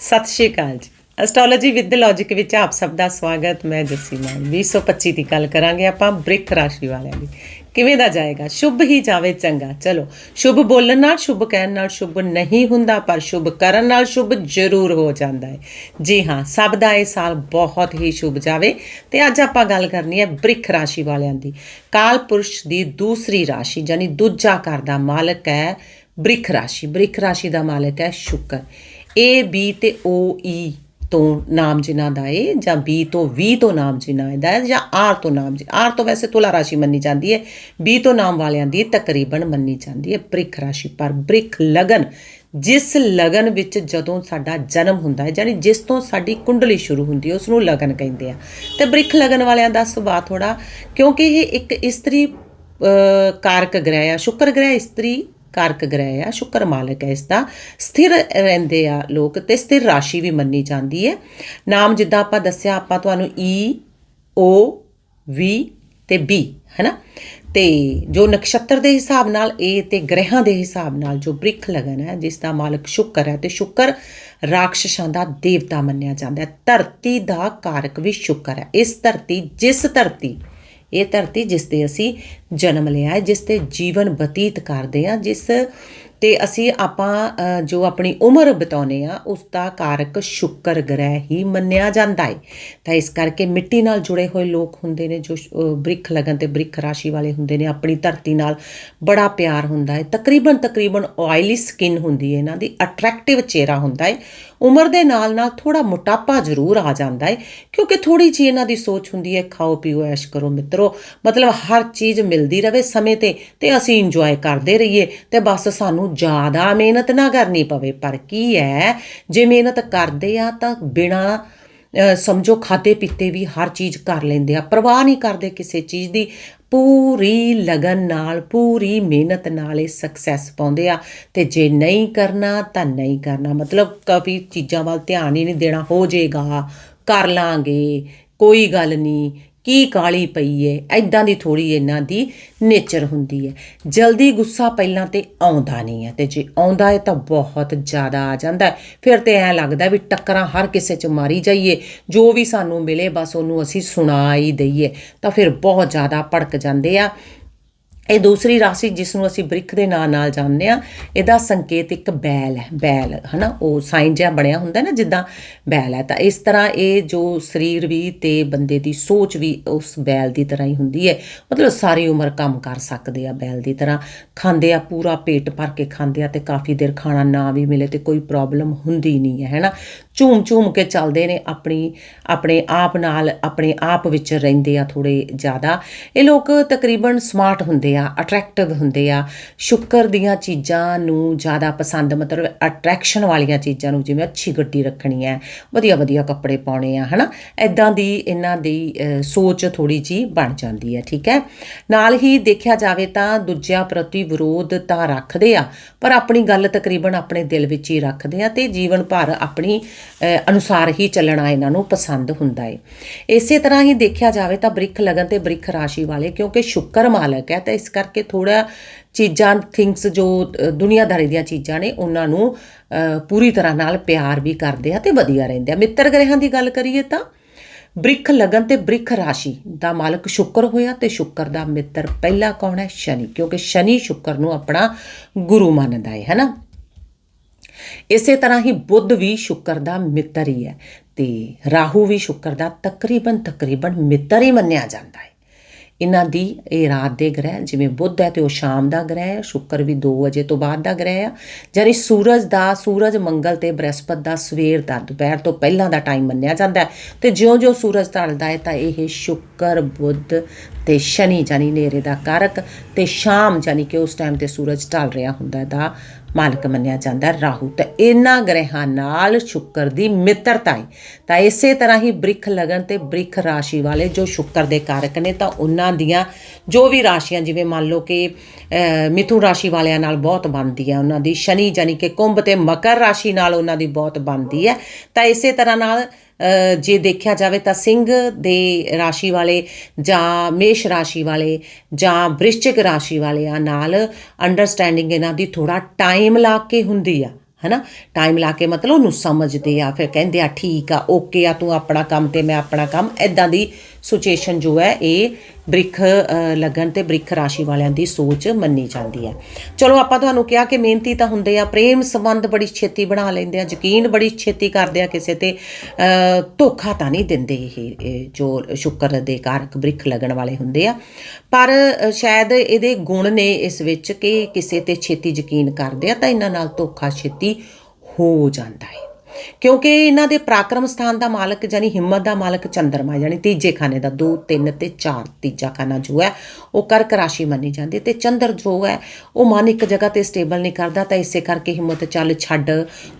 ਸਤਿ ਸ਼੍ਰੀ ਅਕਾਲ ਜੀ। Astrology with logic ਵਿੱਚ ਆਪ ਸਭ ਦਾ ਸਵਾਗਤ। ਮੈਂ ਜੱਸੀ ਮਾਨ। 2025 ਦੀ ਗੱਲ ਕਰਾਂਗੇ ਆਪਾਂ ਬ੍ਰਿਕ ਰਾਸ਼ੀ ਵਾਲਿਆਂ ਦੀ। ਕਿਵੇਂ ਦਾ ਜਾਏਗਾ? ਸ਼ੁਭ ਹੀ ਜਾਵੇ, ਚੰਗਾ। ਚਲੋ, ਸ਼ੁਭ ਬੋਲਣ ਨਾਲ ਸ਼ੁਭ ਕਹਿਣ ਨਾਲ ਸ਼ੁਭ ਨਹੀਂ ਹੁੰਦਾ, ਪਰ ਸ਼ੁਭ ਕਰਨ ਨਾਲ ਸ਼ੁਭ ਜ਼ਰੂਰ ਹੋ ਜਾਂਦਾ ਹੈ। ਜੀ ਹਾਂ, ਸਭ ਦਾ ਇਹ ਸਾਲ ਬਹੁਤ ਹੀ ਸ਼ੁਭ ਜਾਵੇ। ਤੇ ਅੱਜ ਆਪਾਂ ਗੱਲ ਕਰਨੀ ਹੈ ਬ੍ਰਿਖ ਰਾਸ਼ੀ ਵਾਲਿਆਂ ਦੀ। ਕਾਲ ਪੁਰਸ਼ ਦੀ ਦੂਸਰੀ ਰਾਸ਼ੀ ਯਾਨੀ ਦੂਜਾ ਘਰ ਦਾ ਮਾਲਕ ਹੈ ਬ੍ਰਿਖ ਰਾਸ਼ੀ। ਬ੍ਰਿਖ ਰਾਸ਼ੀ ਦਾ ਮਾਲਕ ਹੈ ਸ਼ੁਕਰ। ਏ ਬੀ ਤੇ ਓ ਈ e ਤੋਂ ਨਾਮ ਜਿਨ੍ਹਾਂ ਦਾ ਏ, ਜਾਂ ਬੀ ਤੋਂ ਵੀ ਤੋਂ ਨਾਮ ਜਿਨ੍ਹਾਂ ਦਾ ਹੈ ਜਾਂ ਆਰ ਤੋਂ ਨਾਮ ਜੀ ਆਰ ਤੋਂ ਵੈਸੇ ਤੁਲਾ ਰਾਸ਼ੀ ਮੰਨੀ ਜਾਂਦੀ ਹੈ ਬੀ ਤੋਂ ਨਾਮ ਵਾਲਿਆਂ ਦੀ ਤਕਰੀਬਨ ਮੰਨੀ ਜਾਂਦੀ ਹੈ ਬ੍ਰਿਖ ਰਾਸ਼ੀ, ਪਰ ਬ੍ਰਿਖ ਲਗਨ, ਜਿਸ ਲਗਨ ਵਿੱਚ ਜਦੋਂ ਸਾਡਾ ਜਨਮ ਹੁੰਦਾ ਹੈ ਯਾਨੀ ਜਿਸ ਤੋਂ ਸਾਡੀ ਕੁੰਡਲੀ ਸ਼ੁਰੂ ਹੁੰਦੀ ਹੈ ਉਸ ਨੂੰ ਲਗਨ ਕਹਿੰਦੇ ਆ। ਤੇ ਬ੍ਰਿਖ ਲਗਨ ਵਾਲਿਆਂ ਦਾ ਸੁਭਾਅ ਥੋੜਾ ਕਿਉਂਕਿ ਇਹ ਇੱਕ ਇਸਤਰੀ ਕਾਰਕ ਗ੍ਰਹਿ ਆ, ਸ਼ੁਕਰ ਗ੍ਰਹਿ ਇਸਤਰੀ ਕਾਰਕ ਗ੍ਰਹਿ ਆ, ਸ਼ੁਕਰ ਮਾਲਕ ਹੈ ਇਸ ਦਾ ਸਥਿਰ ਰਹਿੰਦੇ ਆ ਲੋਕ ਤੇ ਸਥਿਰ ਰਾਸ਼ੀ ਵੀ ਮੰਨੀ ਜਾਂਦੀ ਹੈ। ਨਾਮ ਜਿੱਦਾਂ ਆਪਾਂ ਦੱਸਿਆ, ਆਪਾਂ ਤੁਹਾਨੂੰ ਈ ਓ ਵੀ ਤੇ ਬੀ ਹੈਨਾ? ਤੇ ਜੋ ਨਕਸ਼ਤਰ ਦੇ ਹਿਸਾਬ ਨਾਲ ਇਹ ਤੇ ਗ੍ਰਹਿਾਂ ਦੇ ਹਿਸਾਬ ਨਾਲ ਜੋ ਬ੍ਰਿਖ ਲਗਨ ਹੈ, ਜਿਸ ਦਾ ਮਾਲਕ ਸ਼ੁਕਰ ਹੈ, ਤੇ ਸ਼ੁਕਰ ਰਾਖਸ਼ਾਂ ਦਾ ਦੇਵਤਾ ਮੰਨਿਆ ਜਾਂਦਾ ਹੈ। ਧਰਤੀ ਦਾ ਕਾਰਕ ਵੀ ਸ਼ੁਕਰ ਹੈ। ਇਸ ਧਰਤੀ, ਜਿਸ ਧਰਤੀ ਇਹ ਧਰਤੀ ਜਿਸ ਤੇ ਅਸੀਂ ਜਨਮ ਲਿਆ ਹੈ, ਜਿਸ ਤੇ ਜੀਵਨ ਬਤੀਤ ਕਰਦੇ ਆ ਜਿਸ ਤੇ ਅਸੀਂ ਆਪਾਂ ਜੋ ਆਪਣੀ ਉਮਰ ਬਿਤਾਉਨੇ ਆ ਉਸ ਦਾ ਕਾਰਕ ਸ਼ੁਕਰ ਗ੍ਰਹਿ ਹੀ ਮੰਨਿਆ ਜਾਂਦਾ ਹੈ। ਤਾਂ ਇਸ ਕਰਕੇ ਮਿੱਟੀ ਨਾਲ ਜੁੜੇ ਹੋਏ ਲੋਕ ਹੁੰਦੇ ਨੇ, ਜੋ ਬ੍ਰਿਖ ਲਗਨ ਤੇ ਬ੍ਰਿਖ ਰਾਸ਼ੀ ਵਾਲੇ ਹੁੰਦੇ ਨੇ, ਆਪਣੀ ਧਰਤੀ ਨਾਲ ਬੜਾ ਪਿਆਰ ਹੁੰਦਾ ਹੈ। ਤਕਰੀਬਨ ਤਕਰੀਬਨ ਆਇਲੀ ਸਕਿਨ ਹੁੰਦੀ ਹੈ, ਇਹਨਾਂ ਦੀ ਅਟਰੈਕਟਿਵ ਚਿਹਰਾ ਹੁੰਦਾ ਹੈ। ਉਮਰ ਦੇ ਨਾਲ ਨਾਲ ਥੋੜਾ ਮੋਟਾਪਾ ਜ਼ਰੂਰ ਆ ਜਾਂਦਾ ਹੈ, ਕਿਉਂਕਿ ਥੋੜੀ ਜਿਹੀ ਇਹਨਾਂ ਦੀ ਸੋਚ ਹੁੰਦੀ ਹੈ, ਖਾਓ ਪੀਓ, ਐਸ਼ ਕਰੋ ਮਿੱਤਰੋ, ਮਤਲਬ ਹਰ ਚੀਜ਼ ਮਿਲਦੀ ਰਵੇ ਸਮੇਂ ਤੇ ਤੇ ਅਸੀਂ ਇੰਜੋਏ ਕਰਦੇ ਰਹੀਏ, ਤੇ ਬਸ ਸਾਨੂੰ ਜ਼ਿਆਦਾ ਮਿਹਨਤ ਨਾ ਕਰਨੀ ਪਵੇ। ਪਰ ਕੀ ਹੈ, ਜੇ ਮਿਹਨਤ ਕਰਦੇ ਆ ਤਾਂ ਬਿਨਾ ਸਮਝੋ ਖਾਤੇ ਪੀਤੇ ਵੀ ਹਰ ਚੀਜ਼ ਕਰ ਲੈਂਦੇ ਆ, ਪਰਵਾਹ ਨਹੀਂ ਕਰਦੇ ਕਿਸੇ ਚੀਜ਼ ਦੀ। ਪੂਰੀ ਲਗਨ ਨਾਲ, ਪੂਰੀ ਮਿਹਨਤ ਨਾਲ ਇਹ ਸਕਸੈਸ ਪਾਉਂਦੇ ਆ। ਤੇ ਜੇ ਨਹੀਂ ਕਰਨਾ ਤਾਂ ਨਹੀਂ ਕਰਨਾ। ਮਤਲਬ ਕਾਫੀ ਚੀਜ਼ਾਂ ਵੱਲ ਧਿਆਨ ਹੀ ਨਹੀਂ ਦੇਣਾ, ਹੋ ਜਾਏਗਾ, ਕਰ ਲਾਂਗੇ, ਕੋਈ ਗੱਲ ਨਹੀਂ। ਕੀ ਕਾਲੀ ਪਈ ਏ? ਐਦਾਂ ਦੀ ਥੋੜੀ ਇਹਨਾਂ ਦੀ ਨੇਚਰ ਹੁੰਦੀ ਹੈ ਜਲਦੀ ਗੁੱਸਾ ਪਹਿਲਾਂ ਤੇ ਆਉਂਦਾ ਨਹੀਂ ਹੈ ਤੇ ਜੇ ਆਉਂਦਾ ਹੈ ਤਾਂ ਬਹੁਤ ਜ਼ਿਆਦਾ ਆ ਜਾਂਦਾ ਫਿਰ ਤੇ ਐ ਲੱਗਦਾ ਵੀ ਟੱਕਰਾਂ ਹਰ ਕਿਸੇ ਚ ਮਾਰੀ ਜਾਈਏ। ਜੋ ਵੀ ਸਾਨੂੰ ਮਿਲੇ ਬਸ ਉਹਨੂੰ ਅਸੀਂ ਸੁਣਾ ਹੀ ਦਈਏ ਤਾਂ ਫਿਰ ਬਹੁਤ ਜ਼ਿਆਦਾ ਭੜਕ ਜਾਂਦੇ ਆ। ਇਹ ਦੂਸਰੀ ਰਾਸ਼ੀ ਜਿਸ ਨੂੰ ਅਸੀਂ ਬ੍ਰਿਖ ਦੇ ਨਾਂ ਨਾਲ ਜਾਣਦੇ ਆ ਇਹਦਾ ਸੰਕੇਤ ਇੱਕ ਬੈਲ ਹੈ, ਬੈਲ, ਹਨਾ? ਉਹ ਸਾਈਨ ਜਿਹਾ ਬਣਿਆ ਹੁੰਦਾ ਨਾ, ਜਿੱਦਾਂ ਬੈਲ ਹੈ। ਤਾਂ ਇਸ ਤਰ੍ਹਾਂ ਇਹ ਜੋ ਸਰੀਰ ਵੀ ਤੇ ਬੰਦੇ ਦੀ ਸੋਚ ਵੀ ਉਸ ਬੈਲ ਦੀ ਤਰ੍ਹਾਂ ਹੀ ਹੁੰਦੀ ਹੈ। ਮਤਲਬ ਸਾਰੀ ਉਮਰ ਕੰਮ ਕਰ ਸਕਦੇ ਆ ਬੈਲ ਦੀ ਤਰ੍ਹਾਂ। ਖਾਂਦੇ ਆ, ਪੂਰਾ ਪੇਟ ਭਰ ਕੇ ਖਾਂਦੇ ਆ ਤੇ ਕਾਫੀ ਦੇਰ ਖਾਣਾ ਨਾ ਵੀ ਮਿਲੇ ਤੇ ਕੋਈ ਪ੍ਰੋਬਲਮ ਹੁੰਦੀ ਨਹੀਂ ਹੈ, ਹੈਨਾ? ਝੂਮ ਝੂਮ ਕੇ ਚੱਲਦੇ ਨੇ ਆਪਣੀ, ਆਪਣੇ ਆਪ ਨਾਲ, ਆਪਣੇ ਆਪ ਵਿੱਚ ਰਹਿੰਦੇ ਆ ਥੋੜੇ ਜ਼ਿਆਦਾ। ਇਹ ਲੋਕ ਤਕਰੀਬਨ ਸਮਾਰਟ ਹੁੰਦੇ ਆ, ਅਟਰੈਕਟਿਵ ਹੁੰਦੇ ਆ। ਸ਼ੁਕਰ ਦੀਆਂ ਚੀਜ਼ਾਂ ਨੂੰ ਜ਼ਿਆਦਾ ਪਸੰਦ, ਮਤਲਬ ਅਟਰੈਕਸ਼ਨ ਵਾਲੀਆਂ ਚੀਜ਼ਾਂ ਨੂੰ ਜਿਵੇਂ ਅੱਛੀ ਗੱਡੀ ਰੱਖਣੀ ਹੈ ਵਧੀਆ ਵਧੀਆ ਕੱਪੜੇ ਪਾਉਣੇ ਆ, ਹਨਾ? ਐਦਾਂ ਦੀ ਇਹਨਾਂ ਦੀ ਸੋਚ ਥੋੜੀ ਜੀ ਬਣ ਜਾਂਦੀ ਹੈ, ਠੀਕ ਹੈ? ਨਾਲ ਹੀ ਦੇਖਿਆ ਜਾਵੇ ਤਾਂ ਦੂਜਿਆਂ ਪ੍ਰਤੀ ਵਿਰੋਧ ਤਾਂ ਰੱਖਦੇ ਆ, ਪਰ ਆਪਣੀ ਗੱਲ ਤਕਰੀਬਨ ਆਪਣੇ ਦਿਲ ਵਿੱਚ ਹੀ ਰੱਖਦੇ ਆ ਤੇ ਜੀਵਨ ਭਰ ਆਪਣੀ ਅਨੁਸਾਰ ਹੀ ਚੱਲਣਾ ਇਹਨਾਂ ਨੂੰ ਪਸੰਦ ਹੁੰਦਾ ਹੈ ਇਸੇ ਤਰ੍ਹਾਂ ਹੀ ਦੇਖਿਆ ਜਾਵੇ ਤਾਂ ਬ੍ਰਿਖ ਲਗਨ ਤੇ ਬ੍ਰਿਖ ਰਾਸ਼ੀ ਵਾਲੇ, ਕਿਉਂਕਿ ਸ਼ੁਕਰ ਮਾਲਕ ਹੈ, ਤਾਂ ਇਸ ਕਰਕੇ ਥੋੜਾ ਚੀਜ਼ਾਂ ਥਿੰਗਸ ਜੋ ਦੁਨੀਆਦਾਰੀ ਦੀਆਂ ਚੀਜ਼ਾਂ ਨੇ, ਉਹਨਾਂ ਨੂੰ ਪੂਰੀ ਤਰ੍ਹਾਂ ਨਾਲ ਪਿਆਰ ਵੀ ਕਰਦੇ ਆ ਤੇ ਵਧੀਆ ਰਹਿੰਦੇ ਆ। ਮਿੱਤਰ ਗ੍ਰਹਿਾਂ ਦੀ ਗੱਲ ਕਰੀਏ ਤਾਂ ਬ੍ਰਿਖ ਲਗਨ ਤੇ ਬ੍ਰਿਖ ਰਾਸ਼ੀ ਦਾ ਮਾਲਕ ਸ਼ੁਕਰ ਹੋਇਆ ਤੇ ਸ਼ੁਕਰ ਦਾ ਮਿੱਤਰ ਪਹਿਲਾ ਕੌਣ ਹੈ? ਸ਼ਨੀ, ਕਿਉਂਕਿ ਸ਼ਨੀ ਸ਼ੁਕਰ ਨੂੰ ਆਪਣਾ ਗੁਰੂ ਮੰਨਦਾ ਹੈ ਹੈਨਾ ਇਸੇ ਤਰ੍ਹਾਂ ਹੀ ਬੁੱਧ ਵੀ ਸ਼ੁੱਕਰ ਦਾ ਮਿੱਤਰ ਹੀ ਹੈ ਤੇ ਰਾਹੂ ਵੀ ਸ਼ੁੱਕਰ ਦਾ ਤਕਰੀਬਨ ਤਕਰੀਬਨ ਮਿੱਤਰ ਹੀ ਮੰਨਿਆ ਜਾਂਦਾ ਹੈ। ਇਹਨਾਂ ਦੀ ਇਹ ਰਾਤ ਦੇ ਗ੍ਰਹਿ ਜਿਵੇਂ ਬੁੱਧ ਹੈ ਤੇ ਉਹ ਸ਼ਾਮ ਦਾ ਗ੍ਰਹਿ ਹੈ, ਸ਼ੁੱਕਰ ਵੀ 2 ਵਜੇ ਤੋਂ ਬਾਅਦ ਦਾ ਗ੍ਰਹਿ ਆ। ਜਾਨੀ ਸੂਰਜ ਦਾ, ਸੂਰਜ ਮੰਗਲ ਤੇ ਬ੍ਰਹਸਪਤ ਦਾ ਸਵੇਰ ਦਾ, ਦੁਪਹਿਰ ਤੋਂ ਪਹਿਲਾਂ ਦਾ ਟਾਈਮ ਮੰਨਿਆ ਜਾਂਦਾ ਹੈ। ਤੇ ਜਿਉਂ-ਜਿਉਂ ਸੂਰਜ ਢਲਦਾ ਹੈ ਤਾਂ ਇਹ ਸ਼ੁੱਕਰ, ਬੁੱਧ ਤੇ ਸ਼ਨੀ ਜਾਨੀ ਨੇਰੇ ਦਾ ਕਾਰਕ ਤੇ ਸ਼ਾਮ ਜਾਨੀ ਕਿ ਉਸ ਟਾਈਮ ਤੇ ਸੂਰਜ ਢਲ ਰਿਹਾ ਹੁੰਦਾ ਦਾ ਮਾਲਕ ਮੰਨਿਆ ਜਾਂਦਾ ਰਾਹੂ। ਤਾਂ ਇਹਨਾਂ ਗ੍ਰਹਿਾਂ ਨਾਲ ਸ਼ੁੱਕਰ ਦੀ ਮਿੱਤਰਤਾ ਹੈ ਤਾਂ ਇਸੇ ਤਰ੍ਹਾਂ ਹੀ ਬ੍ਰਿਖ ਲਗਨ ਤੇ ਬ੍ਰਿਖ ਰਾਸ਼ੀ ਵਾਲੇ ਜੋ ਸ਼ੁੱਕਰ ਦੇ ਕਾਰਕ ਨੇ ਤਾਂ ਉਹਨਾਂ ਦੀਆਂ ਜੋ ਵੀ ਰਾਸ਼ੀਆਂ ਜਿਵੇਂ ਮੰਨ ਲਓ ਕਿ ਅਹ, ਮਿਥੁਨ ਰਾਸ਼ੀ ਵਾਲਿਆਂ ਨਾਲ ਬਹੁਤ ਬਣਦੀ ਹੈ ਉਹਨਾਂ ਦੀ ਸ਼ਨੀ ਜਾਨੀ ਕਿ ਕੁੰਭ ਤੇ ਮਕਰ ਰਾਸ਼ੀ ਨਾਲ ਉਹਨਾਂ ਦੀ ਬਹੁਤ ਬਣਦੀ ਹੈ ਤਾਂ ਇਸੇ ਤਰ੍ਹਾਂ ਨਾਲ ਜੇ ਦੇਖਿਆ ਜਾਵੇ ਤਾਂ ਸਿੰਘ ਦੇ ਰਾਸ਼ੀ ਵਾਲੇ ਜਾਂ ਮੇਸ਼ ਰਾਸ਼ੀ ਵਾਲੇ ਜਾਂ ਬ੍ਰਿਸ਼ਚਿਕ ਰਾਸ਼ੀ ਵਾਲਿਆਂ ਨਾਲ ਅੰਡਰਸਟੈਂਡਿੰਗ ਇਹਨਾਂ ਦੀ ਥੋੜਾ ਟਾਈਮ ਲਾ ਕੇ ਹੁੰਦੀ ਆ, ਹਨਾ? ਟਾਈਮ ਲਾ ਕੇ ਮਤਲਬ ਉਹਨੂੰ ਸਮਝਦੇ ਆ, ਫਿਰ ਕਹਿੰਦੇ ਆ, ਠੀਕ ਆ ਓਕੇ ਆ, ਤੂੰ ਆਪਣਾ ਕੰਮ ਤੇ ਮੈਂ ਆਪਣਾ ਕੰਮ ਐਦਾਂ ਦੀ ਸਿਚੁਏਸ਼ਨ ਜੋ ਹੈ ਇਹ ਬ੍ਰਿਖ ਅ, ਲੱਗਣ ਤੇ ਬ੍ਰਿਖ ਰਾਸ਼ੀ ਵਾਲਿਆਂ ਦੀ ਸੋਚ ਮੰਨੀ ਜਾਂਦੀ ਹੈ। ਚਲੋ ਆਪਾਂ ਤੁਹਾਨੂੰ ਕਿਹਾ ਕਿ ਮਿਹਨਤੀ ਤਾਂ ਹੁੰਦੇ ਆ ਪ੍ਰੇਮ ਸੰਬੰਧ ਬੜੀ ਛੇਤੀ ਬਣਾ ਲੈਂਦੇ ਆ ਯਕੀਨ ਬੜੀ ਛੇਤੀ ਕਰਦੇ ਆ ਕਿਸੇ ਤੇ ਧੋਖਾ ਤਾਂ ਨਹੀਂ ਦਿੰਦੇ ਇਹ ਜੋ ਸ਼ੁਕਰ ਦੇ ਕਾਰਕ ਬ੍ਰਿਖ ਲੱਗਣ ਵਾਲੇ ਹੁੰਦੇ ਆ। ਪਰ ਸ਼ਾਇਦ ਇਹਦੇ ਗੁਣ ਨੇ ਇਸ ਵਿੱਚ ਕਿ ਕਿਸੇ ਤੇ ਛੇਤੀ ਯਕੀਨ ਕਰਦੇ ਆ ਤਾਂ ਇਹਨਾਂ ਨਾਲ ਧੋਖਾ ਛੇਤੀ ਹੋ ਜਾਂਦਾ ਹੈ। ਕਿਉਂਕਿ ਇਹਨਾਂ ਦੇ ਪਰਾਕਰਮ ਸਥਾਨ ਦਾ ਮਾਲਕ ਜਾਨੀ ਹਿੰਮਤ ਦਾ ਮਾਲਕ ਚੰਦਰਮਾ ਯਾਨੀ ਤੀਜੇ ਖਾਨੇ ਦਾ 2 3 ਤੇ 4 ਤੀਜਾ ਖਾਨਾ ਜੋ ਹੈ, ਉਹ ਕਰਕ ਰਾਸ਼ੀ ਮੰਨੀ ਜਾਂਦੀ ਹੈ ਤੇ ਚੰਦਰ ਜੋ ਹੈ, ਉਹ ਮਨ ਇੱਕ ਜਗ੍ਹਾ ਤੇ ਸਟੇਬਲ ਨਹੀਂ ਕਰਦਾ, ਤਾਂ ਇਸੇ ਕਰਕੇ ਹਿੰਮਤ ਚੱਲ ਛੱਡ,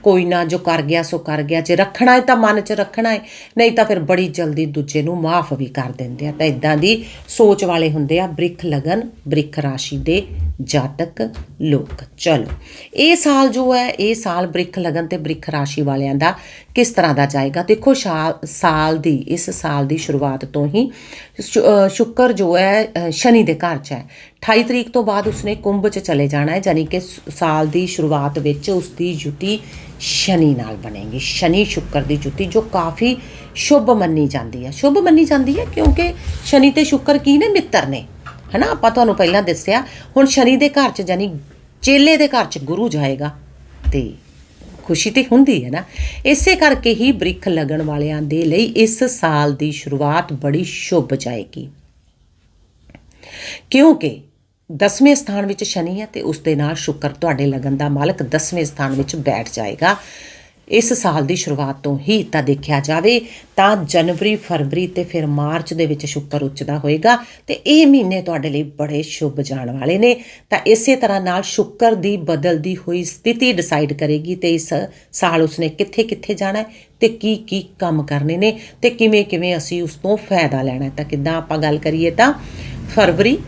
ਕੋਈ ਨਾ ਜੋ ਕਰ ਗਿਆ ਸੋ ਕਰ ਗਿਆ, ਜੇ ਰੱਖਣਾ ਹੈ ਤਾਂ ਮਨ 'ਚ ਰੱਖਣਾ ਹੈ, ਨਹੀਂ ਤਾਂ ਫਿਰ ਬੜੀ ਜਲਦੀ ਦੂਜੇ ਨੂੰ ਮਾਫ ਵੀ ਕਰ ਦਿੰਦੇ ਆ। ਤਾਂ ਇਦਾਂ ਦੀ ਸੋਚ ਵਾਲੇ ਹੁੰਦੇ ਆ ਬ੍ਰਿਖ ਲਗਨ, ਬ੍ਰਿਖ ਰਾਸ਼ੀ ਦੇ ਜਾਤਕ ਲੋਕ। ਚਲੋ, ਇਹ ਸਾਲ ਜੋ ਹੈ, ਇਹ ਸਾਲ ਬ੍ਰਿਖ ਲਗਨ ਤੇ ਬ੍ਰਿਖ ਰਾਸ਼ੀ ਵਾਲਿਆਂ ਦਾ ਕਿਸ ਤਰ੍ਹਾਂ ਦਾ ਜਾਏਗਾ? ਦੇਖੋ ਸ਼ਾ- ਸਾਲ ਦੀ, ਇਸ ਸਾਲ ਦੀ ਸ਼ੁਰੂਆਤ ਤੋਂ ਹੀ ਸ਼ੁ- ਸ਼ੁੱਕਰ ਜੋ ਹੈ ਸ਼ਨੀ ਦੇ ਘਰ 'ਚ ਹੈ। 28 ਤਰੀਕ ਤੋਂ ਬਾਅਦ ਉਸਨੇ ਕੁੰਭ 'ਚ ਚਲੇ ਜਾਣਾ ਹੈ ਯਾਨੀ ਕਿ ਸਾਲ ਦੀ ਸ਼ੁਰੂਆਤ ਵਿੱਚ ਉਸ ਦੀ ਜੁਤੀ ਸ਼ਨੀ ਨਾਲ ਬਣੇਗੀ। ਸ਼ਨੀ ਸ਼ੁੱਕਰ ਦੀ ਜੁਤੀ ਜੋ ਕਾਫੀ ਸ਼ੁਭ ਮੰਨੀ ਜਾਂਦੀ ਹੈ। ਸ਼ੁਭ ਮੰਨੀ ਜਾਂਦੀ ਹੈ ਕਿਉਂਕਿ ਸ਼ਨੀ ਤੇ ਸ਼ੁੱਕਰ ਕੀ ਨੇ? ਮਿੱਤਰ ਨੇ। ਹਨਾ? ਆਪਾਂ ਤੁਹਾਨੂੰ ਪਹਿਲਾਂ ਦੱਸਿਆ, ਹੁਣ ਸ਼ਨੀ ਦੇ ਘਰ 'ਚ ਯਾਨੀ ਚੇਲੇ ਦੇ ਘਰ 'ਚ ਗੁਰੂ ਜਾਏਗਾ ਤੇ ਖੁਸ਼ੀ ਤੇ ਹੁੰਦੀ ਹੈ ਨਾ? ਇਸੇ ਕਰਕੇ ਹੀ ਬ੍ਰਿਖ ਲੱਗਣ ਵਾਲਿਆਂ ਦੇ ਲਈ ਇਸ ਸਾਲ ਦੀ ਸ਼ੁਰੂਆਤ ਬੜੀ ਸ਼ੁਭ ਜਾਏਗੀ। ਕਿਉਂਕਿ ਦਸਵੇਂ ਸਥਾਨ ਵਿੱਚ ਸ਼ਨੀ ਹੈ ਤੇ ਉਸ ਦੇ ਨਾਲ ਸ਼ੁੱਕਰ, ਤੁਹਾਡੇ ਲਗਨ ਦਾ ਮਾਲਕ ਦਸਵੇਂ ਸਥਾਨ ਵਿੱਚ ਬੈਠ ਜਾਏਗਾ। ਇਸ ਸਾਲ ਦੀ ਸ਼ੁਰੂਆਤ ਤੋਂ ਹੀ ਤਾਂ ਦੇਖਿਆ ਜਾਵੇ ਤਾਂ ਜਨਵਰੀ, ਫਰਵਰੀ ਤੇ ਫਿਰ ਮਾਰਚ ਦੇ ਵਿੱਚ ਸ਼ੁੱਕਰ ਉੱਚਦਾ ਹੋਏਗਾ ਤੇ ਇਹ ਮਹੀਨੇ ਤੁਹਾਡੇ ਲਈ ਬੜੇ ਸ਼ੁਭ ਜਾਣ ਵਾਲੇ ਨੇ। ਤਾਂ ਇਸੇ ਤਰ੍ਹਾਂ ਨਾਲ ਸ਼ੁੱਕਰ ਦੀ ਬਦਲਦੀ ਹੋਈ ਸਥਿਤੀ ਡਿਸਾਈਡ ਕਰੇਗੀ ਤੇ ਇਸ ਸਾਲ ਉਸਨੇ ਕਿੱਥੇ ਕਿੱਥੇ ਜਾਣਾ ਹੈ ਤੇ ਕੀ ਕੀ ਕੰਮ ਕਰਨੇ ਨੇ ਤੇ ਕਿਵੇਂ ਕਿਵੇਂ ਅਸੀਂ ਉਸ ਤੋਂ ਫਾਇਦਾ ਲੈਣਾ ਹੈ। ਤਾਂ ਕਿੱਦਾਂ ਆਪਾਂ ਗੱਲ ਕਰੀਏ ਤਾਂ ਫਰਵਰੀ,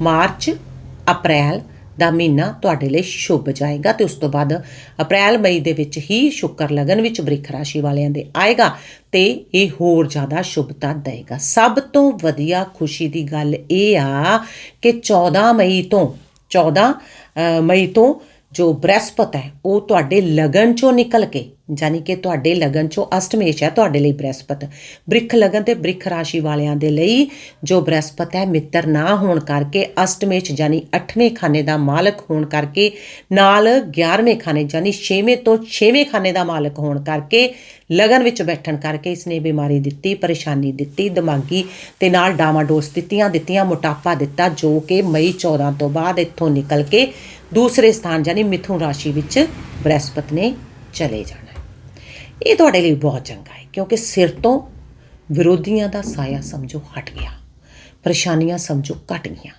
ਮਾਰਚ, ਅਪ੍ਰੈਲ ਦਾ ਮਹੀਨਾ ਤੁਹਾਡੇ ਲਈ ਸ਼ੁਭ ਜਾਏਗਾ ਤੇ ਉਸ ਤੋਂ ਬਾਅਦ ਅਪ੍ਰੈਲ, ਮਈ ਦੇ ਵਿੱਚ ਹੀ ਸ਼ੁੱਕਰ ਲਗਨ ਵਿੱਚ ਬ੍ਰਿਖ ਰਾਸ਼ੀ ਵਾਲਿਆਂ ਦੇ ਆਏਗਾ ਤੇ ਇਹ ਹੋਰ ਜ਼ਿਆਦਾ ਸ਼ੁਭਤਾ ਦੇਵੇਗਾ ਸਭ ਤੋਂ ਵਧੀਆ ਖੁਸ਼ੀ ਦੀ ਗੱਲ ਇਹ ਆ ਕਿ 14 ਮਈ ਤੋਂ 14 ਮਈ ਤੋਂ ਜੋ ਬ੍ਰਹਸਪਤ ਹੈ, ਉਹ ਤੁਹਾਡੇ ਲਗਨ ਚੋਂ ਨਿਕਲ ਕੇ ਯਾਨੀ ਕਿ ਤੁਹਾਡੇ ਲਗਨ ਚੋਂ ਅਸ਼ਟਮੇਸ਼ ਹੈ ਤੁਹਾਡੇ ਲਈ ਬ੍ਰਹਸਪਤ। ਬ੍ਰਿਖ ਲਗਨ ਤੇ ਬ੍ਰਿਖ ਰਾਸ਼ੀ ਵਾਲਿਆਂ ਦੇ ਲਈ ਜੋ ਬ੍ਰਹਸਪਤ ਹੈ, ਮਿੱਤਰ ਨਾ ਹੋਣ ਕਰਕੇ ਅਸ਼ਟਮੇਸ਼ ਯਾਨੀ 8ਵੇਂ ਖਾਨੇ ਦਾ ਮਾਲਕ ਹੋਣ ਕਰਕੇ, ਨਾਲ 11ਵੇਂ ਖਾਨੇ ਯਾਨੀ 6ਵੇਂ ਤੋਂ 6ਵੇਂ ਖਾਨੇ ਦਾ ਮਾਲਕ ਹੋਣ ਕਰਕੇ, ਲਗਨ ਵਿੱਚ ਬੈਠਣ ਕਰਕੇ ਇਸਨੇ ਬਿਮਾਰੀ ਦਿੱਤੀ, ਪਰੇਸ਼ਾਨੀ ਦਿੱਤੀ, ਦਿਮਾਗੀ ਤੇ ਨਾਲ ਡਾਮਾਡੋਸ ਦਿੱਤੀਆਂ ਦਿੱਤੀਆਂ, ਮੋਟਾਪਾ ਦਿੱਤਾ, ਜੋ ਕਿ ਮਈ 14 ਤੋਂ ਬਾਅਦ ਇੱਥੋਂ ਨਿਕਲ ਕੇ ਦੂਸਰੇ ਸਥਾਨ ਯਾਨੀ ਮਿਥੁਨ ਰਾਸ਼ੀ ਵਿੱਚ ਬ੍ਰਹਸਪਤ ਨੇ ਚਲੇ ਜਾਣਾ। ਇਹ ਤੁਹਾਡੇ ਲਈ ਬਹੁਤ ਚੰਗਾ ਹੈ, ਕਿਉਂਕਿ ਸਿਰ ਤੋਂ ਵਿਰੋਧੀਆਂ ਦਾ ਸਾਇਆ ਸਮਝੋ ਹਟ ਗਿਆ, ਪਰੇਸ਼ਾਨੀਆਂ ਸਮਝੋ ਘਟ ਗਈਆਂ।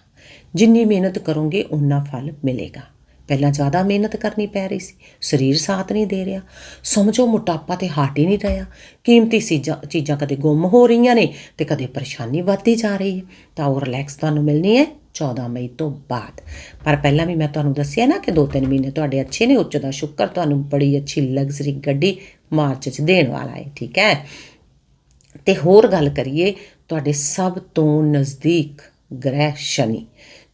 ਜਿੰਨੀ ਮਿਹਨਤ ਕਰੋਗੇ ਉਨਾ ਫਲ ਮਿਲੇਗਾ। ਪਹਿਲਾਂ ਜ਼ਿਆਦਾ ਮਿਹਨਤ ਕਰਨੀ ਪੈ ਰਹੀ ਸੀ, ਸਰੀਰ ਸਾਥ ਨਹੀਂ ਦੇ ਰਿਹਾ। ਸਮਝੋ ਮੋਟਾਪਾ ਤੇ ਹਟ ਹੀ ਨਹੀਂ ਰਿਹਾ। ਕੀਮਤੀ ਚੀਜ਼ਾਂ ਚੀਜ਼ਾਂ ਕਦੇ ਗੁੰਮ ਹੋ ਰਹੀਆਂ ਨੇ ਤੇ ਕਦੇ ਪਰੇਸ਼ਾਨੀ ਵੱਧਦੀ ਜਾ ਰਹੀ ਹੈ। ਤਾਂ ਉਹ ਰਿਲੈਕਸ ਤੁਹਾਨੂੰ ਮਿਲਣੀ ਹੈ। 14 ਮਈ ਤੋਂ ਬਾਅਦ। ਪਰ ਪਹਿਲਾਂ ਵੀ ਮੈਂ ਤੁਹਾਨੂੰ ਦੱਸਿਆ ਨਾ ਕਿ 2-3 ਮਹੀਨੇ ਤੁਹਾਡੇ ਅੱਛੇ ਨੇ, ਉੱਚ ਦਾ ਸ਼ੁਕਰ, ਤੁਹਾਨੂੰ ਬੜੀ ਅੱਛੀ ਲਗਜ਼ਰੀ ਗੱਡੀ ਮਾਰਚ 'ਚ ਦੇਣ ਵਾਲਾ ਹੈ ਠੀਕ ਹੈ? ਤੇ ਹੋਰ ਗੱਲ ਕਰੀਏ, ਤੁਹਾਡੇ ਸਭ ਤੋਂ ਨਜ਼ਦੀਕ ਗ੍ਰਹਿ ਸ਼ਨੀ,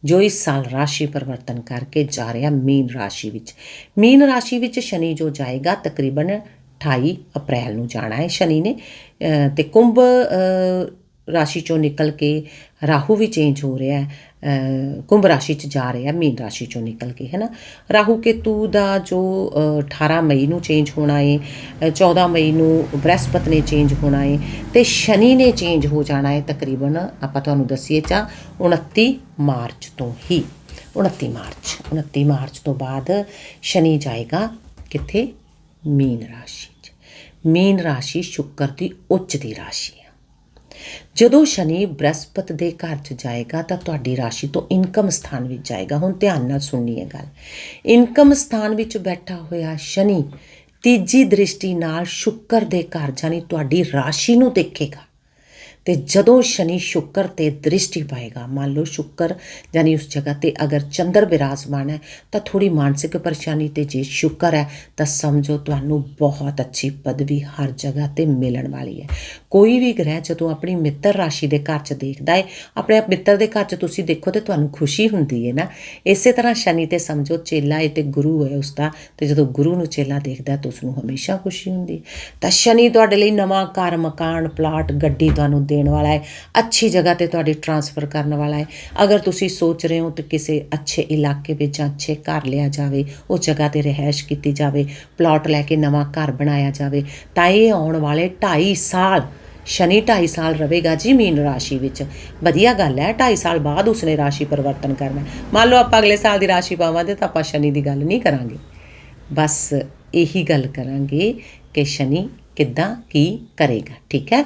ਜੋ ਇਸ ਸਾਲ ਰਾਸ਼ੀ ਪਰਿਵਰਤਨ ਕਰਕੇ ਜਾ ਰਿਹਾ ਮੀਨ ਰਾਸ਼ੀ ਵਿੱਚ। ਮੀਨ ਰਾਸ਼ੀ ਵਿੱਚ ਸ਼ਨੀ ਜੋ ਜਾਏਗਾ, ਤਕਰੀਬਨ 28 ਅਪ੍ਰੈਲ ਨੂੰ ਜਾਣਾ ਹੈ ਸ਼ਨੀ ਨੇ। ਅਹ ਤੇ ਕੁੰਭ ਰਾਸ਼ੀ ਚੋਂ ਨਿਕਲ ਕੇ ਰਾਹੂ ਵੀ ਚੇਂਜ ਹੋ ਰਿਹਾ ਹੈ ਕੁੰਭ ਰਾਸ਼ੀ ਚ ਜਾ ਰਿਹਾ ਮੀਨ ਰਾਸ਼ੀ ਚੋਂ ਨਿਕਲ ਕੇ ਹੈ ਨਾ ਰਾਹੂ ਕੇਤੂ ਦਾ ਜੋ ਅਹ, 18 ਮਈ ਨੂੰ ਚੇਂਜ ਹੋਣਾ ਏ ਅਹ, 14 ਮਈ ਨੂੰ ਬ੍ਰਹਸਪਤ ਨੇ ਚੇਂਜ ਹੋਣਾ ਏ ਤੇ ਸ਼ਨੀ ਨੇ ਚੇਂਜ ਹੋ ਜਾਣਾ ਹੈ ਤਕਰੀਬਨ ਆਪਾਂ ਤੁਹਾਨੂੰ ਦੱਸੀਏ ਚਾ 29 ਮਾਰਚ ਤੋਂ ਹੀ। 29 ਮਾਰਚ 29 ਮਾਰਚ ਤੋਂ ਬਾਅਦ ਸ਼ਨੀ ਜਾਏਗਾ ਕਿੱਥੇ? ਮੀਨ ਰਾਸ਼ੀ ਚ। ਮੀਨ ਰਾਸ਼ੀ ਸ਼ੁੱਕਰ ਦੀ ਉੱਚ ਦੀ ਰਾਸ਼ੀ ਜਦੋਂ ਸ਼ਨੀ ਬ੍ਰਹਸਪਤ ਦੇ ਘਰ 'ਚ ਜਾਏਗਾ ਤਾਂ ਤੁਹਾਡੀ ਰਾਸ਼ੀ ਤੋਂ ਇਨਕਮ ਸਥਾਨ ਵਿੱਚ ਜਾਏਗਾ। ਹੁਣ ਧਿਆਨ ਨਾਲ ਸੁਣਨੀ ਹੈ ਗੱਲ। ਇਨਕਮ ਸਥਾਨ ਵਿੱਚ ਬੈਠਾ ਹੋਇਆ ਸ਼ਨੀ ਤੀਜੀ ਦ੍ਰਿਸ਼ਟੀ ਨਾਲ ਸ਼ੁੱਕਰ ਦੇ ਘਰ ਜਾਨੀ ਤੁਹਾਡੀ ਰਾਸ਼ੀ ਨੂੰ ਦੇਖੇਗਾ। ਤੇ ਜਦੋਂ ਸ਼ਨੀ ਸ਼ੁੱਕਰ ਤੇ ਦ੍ਰਿਸ਼ਟੀ ਪਾਏਗਾ, ਮੰਨ ਲਓ ਸ਼ੁੱਕਰ ਯਾਨੀ ਉਸ ਜਗ੍ਹਾ ਤੇ ਅਗਰ ਚੰਦਰ ਵਿਰਾਜਮਾਨ ਹੈ, ਤਾਂ ਥੋੜੀ ਮਾਨਸਿਕ ਪਰੇਸ਼ਾਨੀ ਤੇ ਜੇ ਸ਼ੁੱਕਰ ਹੈ, ਤਾਂ ਸਮਝੋ ਤੁਹਾਨੂੰ ਬਹੁਤ ਅੱਛੀ ਪਦਵੀ ਹਰ ਜਗ੍ਹਾ ਤੇ ਮਿਲਣ ਵਾਲੀ ਹੈ। ਕੋਈ ਵੀ ਗ੍ਰਹਿ ਜਦੋਂ ਆਪਣੀ ਮਿੱਤਰ ਰਾਸ਼ੀ ਦੇ ਘਰ 'ਚ ਦੇਖਦਾ ਹੈ ਆਪਣੇ ਮਿੱਤਰ ਦੇ ਘਰ 'ਚ ਤੁਸੀਂ ਦੇਖੋ ਤੇ ਤੁਹਾਨੂੰ ਖੁਸ਼ੀ ਹੁੰਦੀ ਹੈ ਨਾ। ਇਸੇ ਤਰ੍ਹਾਂ ਸ਼ਨੀ ਤੇ ਸਮਝੋ ਚੇਲਾ ਹੈ ਤੇ ਗੁਰੂ ਹੈ ਉਸ ਦਾ, ਤੇ ਜਦੋਂ ਗੁਰੂ ਨੂੰ ਚੇਲਾ ਦੇਖਦਾ ਤਾਂ ਉਸ ਨੂੰ ਹਮੇਸ਼ਾ ਖੁਸ਼ੀ ਹੁੰਦੀ ਤਾਂ ਸ਼ਨੀ ਤੁਹਾਡੇ ਲਈ ਨਵਾਂ ਘਰ, ਮਕਾਨ, ਪਲਾਟ, ਗੱਡੀ ਤੁਹਾਨੂੰ ਦੇਣ ਵਾਲਾ ਹੈ ਅੱਛੀ ਜਗ੍ਹਾ ਤੇ ਤੁਹਾਡੀ ਟ੍ਰਾਂਸਫਰ ਕਰਨ ਵਾਲਾ ਹੈ ਅਗਰ ਤੁਸੀਂ ਸੋਚ ਰਹੇ ਹੋ ਤਾਂ ਕਿਸੇ ਅੱਛੇ ਇਲਾਕੇ ਵਿੱਚ ਜਾਂ ਅੱਛੇ ਘਰ ਲਿਆ ਜਾਵੇ, ਉਹ ਜਗ੍ਹਾ ਤੇ ਰਹਿائش ਕੀਤੀ ਜਾਵੇ, ਪਲਾਟ ਲੈ ਕੇ ਨਵਾਂ ਘਰ ਬਣਾਇਆ ਜਾਵੇ, ਤਾਂ ਇਹ ਆਉਣ ਵਾਲੇ 2.5 ਸਾਲ ਸ਼ਨੀ 2.5 ਸਾਲ ਰਹੇਗਾ ਜੀ ਮੀਨ ਰਾਸ਼ੀ ਵਿੱਚ। ਵਧੀਆ ਗੱਲ ਹੈ 2.5 ਸਾਲ ਬਾਅਦ ਉਸਨੇ ਰਾਸ਼ੀ ਪਰਿਵਰਤਨ ਕਰਨਾ ਮੰਨ ਲਓ ਆਪਾਂ ਅਗਲੇ ਸਾਲ ਦੀ ਰਾਸ਼ੀ ਪਾਵਾਂਗੇ ਤਾਂ ਆਪਾਂ ਸ਼ਨੀ ਦੀ ਗੱਲ ਨਹੀਂ ਕਰਾਂਗੇ। ਬਸ ਇਹੀ ਗੱਲ ਕਰਾਂਗੇ ਕਿ ਸ਼ਨੀ ਕਿੱਦਾਂ ਕੀ ਕਰੇਗਾ, ਠੀਕ ਹੈ?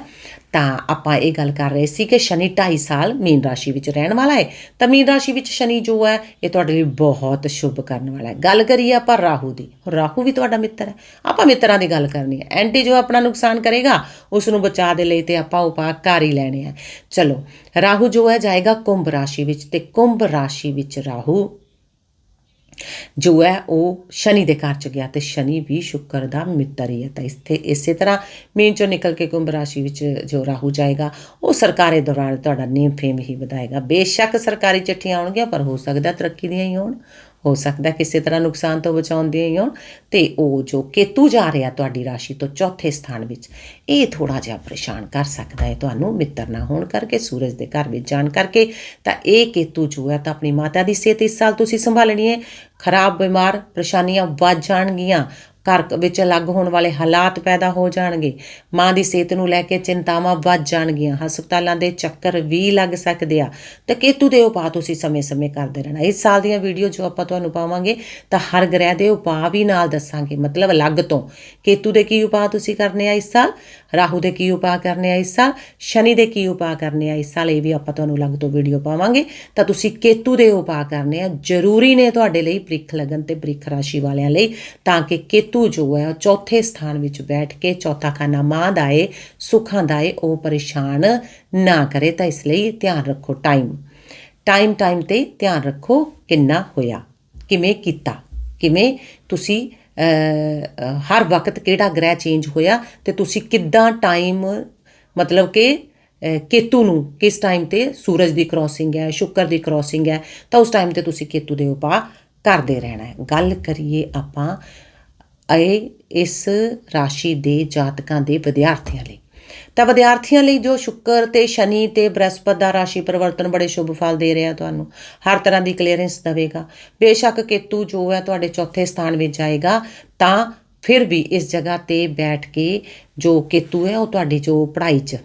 ਤਾਂ ਆਪਾਂ ਇਹ ਗੱਲ ਕਰ ਰਹੇ ਸੀ ਕਿ ਸ਼ਨੀ 2.5 ਸਾਲ ਮੀਨ ਰਾਸ਼ੀ ਵਿੱਚ ਰਹਿਣ ਵਾਲਾ ਹੈ। ਤਾਂ ਮੀਨ ਰਾਸ਼ੀ ਵਿੱਚ ਸ਼ਨੀ ਜੋ ਹੈ, ਇਹ ਤੁਹਾਡੇ ਲਈ ਬਹੁਤ ਸ਼ੁਭ ਕਰਨ ਵਾਲਾ ਹੈ। ਗੱਲ ਕਰੀਏ ਆਪਾਂ ਰਾਹੂ ਦੀ। ਰਾਹੂ ਵੀ ਤੁਹਾਡਾ ਮਿੱਤਰ ਹੈ। ਆਪਾਂ ਮਿੱਤਰਾਂ ਦੀ ਗੱਲ ਕਰਨੀ ਹੈ। ਐਂਟੀ ਜੋ ਆਪਣਾ ਨੁਕਸਾਨ ਕਰੇਗਾ ਉਸ ਨੂੰ ਬਚਾ ਦੇ ਲਈ ਤੇ ਆਪਾਂ ਉਪਾਅ ਕਰ ਹੀ ਲੈਣੇ ਆ। ਚਲੋ, ਰਾਹੂ ਜੋ ਹੈ, ਜਾਏਗਾ ਕੁੰਭ ਰਾਸ਼ੀ ਵਿੱਚ ਤੇ ਕੁੰਭ ਰਾਸ਼ੀ ਵਿੱਚ ਰਾਹੂ ਜੋ ਹੈ ਉਹ ਸ਼ਨੀ ਦੇ ਘਰ ਚ ਗਿਆ ਤੇ ਸ਼ਨੀ ਵੀ ਸ਼ੁੱਕਰ ਦਾ ਮਿੱਤਰ ਹੀ ਹੈ। ਤਾਂ ਇੱਥੇ ਇਸੇ ਤਰ੍ਹਾਂ ਮੀਨ ਚੋਂ ਨਿਕਲ ਕੇ ਕੁੰਭ ਰਾਸ਼ੀ ਵਿੱਚ ਜੋ ਰਾਹੂ ਜਾਏਗਾ, ਉਹ ਸਰਕਾਰੀ ਦੌਰਾਨ ਤੁਹਾਡਾ ਨੇਮ ਫੇਮ ਹੀ ਵਧਾਏਗਾ। ਬੇਸ਼ੱਕ ਸਰਕਾਰੀ ਚਿੱਠੀਆਂ ਆਉਣਗੀਆਂ, ਪਰ ਹੋ ਸਕਦਾ ਤਰੱਕੀ ਦੀਆਂ ਹੀ ਹੋਣ। ਹੋ ਸਕਦਾ ਕਿਸੇ ਤਰ੍ਹਾਂ ਨੁਕਸਾਨ ਤੋਂ ਬਚਾਉਂਦੇ ਹੀ ਹੋਣ। ਤੇ ਉਹ ਜੋ ਕੇਤੂ ਜਾ ਰਿਹਾ ਤੁਹਾਡੀ ਰਾਸ਼ੀ ਤੋਂ ਚੌਥੇ ਸਥਾਨ ਵਿੱਚ, ਇਹ ਥੋੜਾ ਜਿਹਾ ਪਰੇਸ਼ਾਨ ਕਰ ਸਕਦਾ ਹੈ। ਤੁਹਾਨੂੰ ਮਿੱਤਰ ਨਾ ਹੋਣ ਕਰਕੇ, ਸੂਰਜ ਦੇ ਘਰ ਵਿੱਚ ਜਾਣ ਕਰਕੇ, ਤਾਂ ਇਹ ਕੇਤੂ ਜੋ ਹੈ ਤਾਂ ਆਪਣੀ ਮਾਤਾ ਦੀ ਸਿਹਤ ਇਸ ਸਾਲ ਤੁਸੀਂ ਸੰਭਾਲਣੀ ਹੈ। ਖਰਾਬ ਬਿਮਾਰ, ਪਰੇਸ਼ਾਨੀਆਂ ਵੱਧ ਜਾਣਗੀਆਂ। ਘਰ ਵਿੱਚ ਅਲੱਗ ਹੋਣ ਵਾਲੇ ਹਾਲਾਤ ਪੈਦਾ ਹੋ ਜਾਣਗੇ। ਮਾਂ ਦੀ ਸਿਹਤ ਨੂੰ ਲੈ ਕੇ ਚਿੰਤਾਵਾਂ ਵੱਧ ਜਾਣਗੀਆਂ। ਹਸਪਤਾਲਾਂ ਦੇ ਚੱਕਰ ਵੀ ਲੱਗ ਸਕਦੇ ਆ। ਤੇ ਕੇਤੂ ਦੇ ਉਪਾਅ ਤੁਸੀਂ ਸਮੇਂ-ਸਮੇਂ ਕਰਦੇ ਰਹਿਣਾ। ਇਸ ਸਾਲ ਦੀਆਂ ਵੀਡੀਓ ਜੋ ਆਪਾਂ ਤੁਹਾਨੂੰ ਪਾਵਾਂਗੇ, ਤਾਂ ਹਰ ਗ੍ਰਹਿ ਦੇ ਉਪਾਅ ਵੀ ਨਾਲ ਦੱਸਾਂਗੇ। ਮਤਲਬ ਅਲੱਗ ਤੋਂ। ਕੇਤੂ ਦੇ ਕੀ ਉਪਾਅ ਤੁਸੀਂ ਕਰਨੇ ਆ ਇਸ ਸਾਲ? ਰਾਹੂ ਦੇ ਕੀ ਉਪਾਅ ਕਰਨੇ ਆ ਇਸ ਸਾਲ? ਸ਼ਨੀ ਦੇ ਕੀ ਉਪਾਅ ਕਰਨੇ ਆ ਇਸ ਸਾਲ? ਇਹ ਵੀ ਆਪਾਂ ਤੁਹਾਨੂੰ ਅਲੱਗ ਤੋਂ ਵੀਡੀਓ ਪਾਵਾਂਗੇ। ਤਾਂ ਤੁਸੀਂ ਕੇਤੂ ਦੇ ਉਪਾਅ ਕਰਨੇ ਆ। ਜ਼ਰੂਰੀ ਨੇ ਤੁਹਾਡੇ ਲਈ ਬ੍ਰਿਖ ਲਗਨ ਤੇ ਬ੍ਰਿਖ ਰਾਸ਼ੀ ਵਾਲਿਆਂ ਲਈ, ਤਾਂ ਕਿ ਕੇਤੂ ਜੋ ਹੈ, ਉਹ ਚੌਥੇ ਸਥਾਨ ਵਿੱਚ ਬੈਠ ਕੇ ਚੌਥਾ ਖਾਨਾ ਮਾਂ ਦਾ ਏ, ਸੁੱਖਾਂ ਦਾ ਏ, ਉਹ ਪਰੇਸ਼ਾਨ ਨਾ ਕਰੇ। ਤਾਂ ਇਸ ਲਈ ਧਿਆਨ ਰੱਖੋ ਟਾਈਮ ਟਾਈਮ ਟਾਈਮ ਤੇ ਧਿਆਨ ਰੱਖੋ ਕਿੰਨਾ ਹੋਇਆ, ਕਿਵੇਂ ਕੀਤਾ, ਕਿਵੇਂ ਤੁਸੀਂ ਹਰ ਵਕਤ ਕਿਹੜਾ ਗ੍ਰਹਿ ਚੇਂਜ ਹੋਇਆ ਤੇ ਤੁਸੀਂ ਕਿੱਦਾਂ ਟਾਈਮ ਮਤਲਬ ਕਿ ਕੇਤੂ ਨੂੰ ਕਿਸ ਟਾਈਮ ਤੇ ਸੂਰਜ ਦੀ ਕ੍ਰੋਸਿੰਗ ਹੈ, ਸ਼ੁੱਕਰ ਦੀ ਕ੍ਰੋਸਿੰਗ ਹੈ, ਤਾਂ ਉਸ ਟਾਈਮ ਤੇ ਤੁਸੀਂ ਕੇਤੂ ਦੇ ਉਪਾਅ ਕਰਦੇ ਰਹਿਣਾ ਹੈ। ਗੱਲ ਕਰੀਏ ਆਪਾਂ ਇਹ, ਇਸ ਰਾਸ਼ੀ ਦੇ ਜਾਤਕਾਂ ਦੇ ਵਿਦਿਆਰਥੀਆਂ ਲਈ। ਤਾਂ ਵਿਦਿਆਰਥੀਆਂ ਲਈ ਜੋ ਸ਼ੁੱਕਰ ਤੇ ਸ਼ਨੀ ਤੇ ਬ੍ਰਹਸਪਤ ਦਾ ਰਾਸ਼ੀ ਪਰਿਵਰਤਨ ਬੜੇ ਸ਼ੁਭ ਫਲ ਦੇ ਰਿਹਾ ਤੁਹਾਨੂੰ, ਹਰ ਤਰ੍ਹਾਂ ਦੀ ਕਲੀਅਰੈਂਸ ਦੇਵੇਗਾ। ਬੇਸ਼ੱਕ ਕੇਤੂ ਜੋ ਹੈ ਤੁਹਾਡੇ ਚੌਥੇ ਸਥਾਨ ਵਿੱਚ ਜਾਏਗਾ, ਤਾਂ ਫਿਰ ਵੀ ਇਸ ਜਗ੍ਹਾ ਤੇ ਬੈਠ ਕੇ ਜੋ ਕੇਤੂ ਹੈ ਉਹ ਤੁਹਾਡੀ ਜੋ ਪੜ੍ਹਾਈ 'ਚ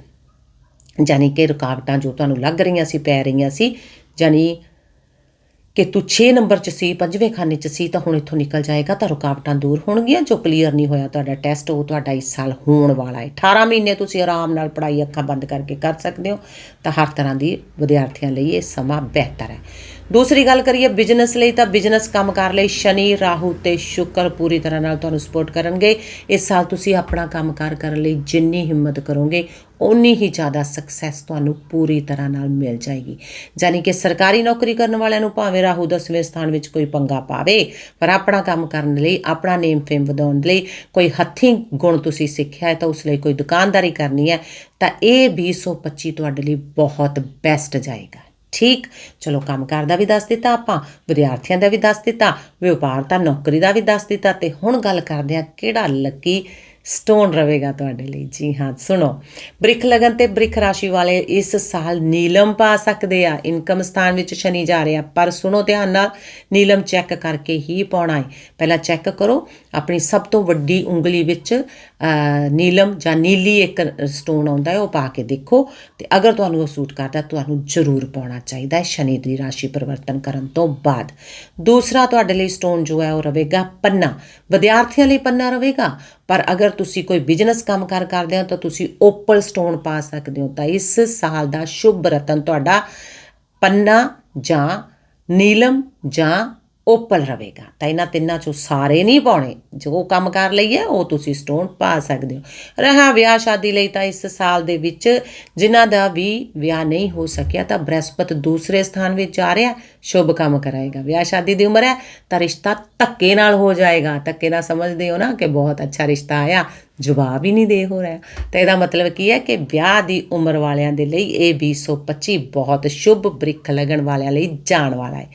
ਯਾਨੀ ਕਿ ਰੁਕਾਵਟਾਂ ਜੋ ਤੁਹਾਨੂੰ ਲੱਗ ਰਹੀਆਂ ਸੀ, ਪੈ ਰਹੀਆਂ ਸੀ ਯਾਨੀ ਕਿ ਤੂੰ 6 ਨੰਬਰ 'ਚ ਸੀ, ਪੰਜਵੇਂ ਖਾਨੇ 'ਚ ਸੀ, ਤਾਂ ਹੁਣ ਇੱਥੋਂ ਨਿਕਲ ਜਾਏਗਾ, ਤਾਂ ਰੁਕਾਵਟਾਂ ਦੂਰ ਹੋਣਗੀਆਂ, ਜੋ ਕਲੀਅਰ ਨਹੀਂ ਹੋਇਆ ਤੁਹਾਡਾ ਟੈਸਟ ਉਹ ਤੁਹਾਡਾ ਇਸ ਸਾਲ ਹੋਣ ਵਾਲਾ ਹੈ। 18 ਮਹੀਨੇ ਤੁਸੀਂ ਆਰਾਮ ਨਾਲ ਪੜ੍ਹਾਈ ਅੱਖਾਂ ਬੰਦ ਕਰਕੇ ਕਰ ਸਕਦੇ ਹੋ, ਤਾਂ ਹਰ ਤਰ੍ਹਾਂ ਦੀ ਵਿਦਿਆਰਥੀਆਂ ਲਈ ਇਹ ਸਮਾਂ ਬਿਹਤਰ ਹੈ। ਦੂਸਰੀ ਗੱਲ ਕਰੀਏ ਬਿਜ਼ਨਸ ਲਈ ਤਾਂ ਬਿਜ਼ਨਸ ਕੰਮਕਾਰ ਲਈ ਸ਼ਨੀ, ਰਾਹੂ ਤੇ ਸ਼ੁਕਰ ਪੂਰੀ ਤਰ੍ਹਾਂ ਨਾਲ ਤੁਹਾਨੂੰ ਸਪੋਰਟ ਕਰਨਗੇ। ਇਸ ਸਾਲ ਤੁਸੀਂ ਆਪਣਾ ਕੰਮਕਾਰ ਕਰਨ ਲਈ ਜਿੰਨੀ ਹਿੰਮਤ ਕਰੋਗੇ ਉਨੀ ਹੀ ਜ਼ਿਆਦਾ ਸਕਸੈਸ ਤੁਹਾਨੂੰ ਪੂਰੀ ਤਰ੍ਹਾਂ ਨਾਲ ਮਿਲ ਜਾਏਗੀ। ਯਾਨੀ ਕਿ ਸਰਕਾਰੀ ਨੌਕਰੀ ਕਰਨ ਵਾਲਿਆਂ ਨੂੰ ਭਾਵੇਂ ਰਾਹੂ ਦਸਵੇਂ ਸਥਾਨ ਵਿੱਚ ਕੋਈ ਪੰਗਾ ਪਾਵੇ, ਪਰ ਆਪਣਾ ਕੰਮ ਕਰਨ ਲਈ, ਆਪਣਾ ਨੇਮ ਫੇਮ ਵਧਾਉਣ ਲਈ ਕੋਈ ਹੱਥੀਂ ਗੁਣ ਤੁਸੀਂ ਸਿੱਖਿਆ ਹੈ ਤਾਂ ਉਸ ਲਈ ਕੋਈ ਦੁਕਾਨਦਾਰੀ ਕਰਨੀ ਹੈ, ਤਾਂ ਇਹ 2025 ਤੁਹਾਡੇ ਲਈ ਬਹੁਤ ਬੈਸਟ ਜਾਏਗਾ। ਠੀਕ। ਚਲੋ ਕੰਮਕਾਰ ਦਾ ਵੀ ਦੱਸ ਦਿੱਤਾ ਆਪਾਂ, ਵਿਦਿਆਰਥੀਆਂ ਦਾ ਵੀ ਦੱਸ ਦਿੱਤਾ ਵਪਾਰ ਤਾਂ ਨੌਕਰੀ ਦਾ ਵੀ ਦੱਸ ਦਿੱਤਾ ਤੇ ਹੁਣ ਗੱਲ ਕਰਦੇ ਆ ਕਿਹੜਾ ਲੱਕੀ ਸਟੋਨ ਰਹੇਗਾ ਤੁਹਾਡੇ ਲਈ। ਜੀ ਹਾਂ, ਸੁਣੋ। ਬ੍ਰਿਖ ਲਗਨ ਤੇ ਬ੍ਰਿਖ ਰਾਸ਼ੀ ਵਾਲੇ ਇਸ ਸਾਲ ਨੀਲਮ ਪਾ ਸਕਦੇ ਆ। ਇਨਕਮ ਸਥਾਨ ਵਿੱਚ ਸ਼ਨੀ ਜਾ ਰਿਹਾ, ਪਰ ਸੁਣੋ ਧਿਆਨ ਨਾਲ, ਨੀਲਮ ਚੈੱਕ ਕਰਕੇ ਹੀ ਪਾਉਣਾ ਹੈ ਪਹਿਲਾਂ ਚੈੱਕ ਕਰੋ, ਆਪਣੀ ਸਭ ਤੋਂ ਵੱਡੀ ਉਂਗਲੀ ਵਿੱਚ ਨੀਲਮ ਜਾਂ ਨੀਲੀ ਇੱਕ ਸਟੋਨ ਆਉਂਦਾ ਹੈ ਉਹ ਪਾ ਕੇ ਦੇਖੋ। ਤੇ ਅਗਰ ਤੁਹਾਨੂੰ ਉਹ ਸੂਟ ਕਰਦਾ, ਤੁਹਾਨੂੰ ਜ਼ਰੂਰ ਪਾਉਣਾ ਚਾਹੀਦਾ ਹੈ ਸ਼ਨੀ ਦੀ ਰਾਸ਼ੀ ਪਰਿਵਰਤਨ ਕਰਨ ਤੋਂ ਬਾਅਦ। ਦੂਸਰਾ ਤੁਹਾਡੇ ਲਈ ਸਟੋਨ ਜੋ ਹੈ, ਉਹ ਰਹੇਗਾ ਪੰਨਾ। ਵਿਦਿਆਰਥੀਆਂ ਲਈ ਪੰਨਾ ਰਹੇਗਾ ਪਰ ਅਗਰ ਤੁਸੀਂ ਕੋਈ ਬਿਜ਼ਨਸ ਕੰਮ ਕਰ ਕਰਦੇ ਹੋ ਤਾਂ ਤੁਸੀਂ ਓਪਲ ਸਟੋਨ ਪਾ ਸਕਦੇ ਹੋ ਤਾਂ ਇਸ ਸਾਲ ਦਾ ਸ਼ੁਭ ਰਤਨ ਤੁਹਾਡਾ ਪੰਨਾ ਜਾਂ ਨੀਲਮ ਜਾਂ ਓਪਲ ਰਹੇਗਾ। ਤਾਂ ਇਹਨਾਂ ਤਿੰਨਾਂ ਚੋਂ ਸਾਰੇ ਨਹੀਂ ਪਾਉਣੇ। ਜੋ ਕੰਮ ਕਰ ਲਈ ਹੈ, ਉਹ ਤੁਸੀਂ ਸਟੋਨ ਪਾ ਸਕਦੇ ਹੋ। ਰਹਾ ਵਿਆਹ ਸ਼ਾਦੀ ਲਈ ਤਾਂ ਇਸ ਸਾਲ ਦੇ ਵਿੱਚ ਜਿਨ੍ਹਾਂ ਦਾ ਵੀ ਵਿਆਹ ਨਹੀਂ ਹੋ ਸਕਿਆ, ਤਾਂ ਬ੍ਰਹਸਪਤ ਦੂਸਰੇ ਸਥਾਨ ਵਿੱਚ ਆ ਰਿਹਾ, ਸ਼ੁਭ ਕੰਮ ਕਰਾਏਗਾ। ਵਿਆਹ ਸ਼ਾਦੀ ਦੀ ਉਮਰ ਹੈ, ਤਾਂ ਰਿਸ਼ਤਾ ਧੱਕੇ ਨਾਲ ਹੋ ਜਾਏਗਾ। ਧੱਕੇ ਨਾਲ ਸਮਝਦੇ ਹੋ ਨਾ ਕਿ ਬਹੁਤ ਅੱਛਾ ਰਿਸ਼ਤਾ ਆਇਆ, ਜਵਾਬ ਹੀ ਨਹੀਂ ਦੇ ਹੋ ਰਿਹਾ। ਤਾਂ ਇਹਦਾ ਮਤਲਬ ਕੀ ਹੈ ਕਿ ਵਿਆਹ ਦੀ ਉਮਰ ਵਾਲਿਆਂ ਦੇ ਲਈ ਇਹ 2025 ਬਹੁਤ ਸ਼ੁਭ ਬ੍ਰਿਖ ਲੱਗਣ ਵਾਲਿਆਂ ਲਈ ਜਾਣ ਵਾਲਾ ਹੈ।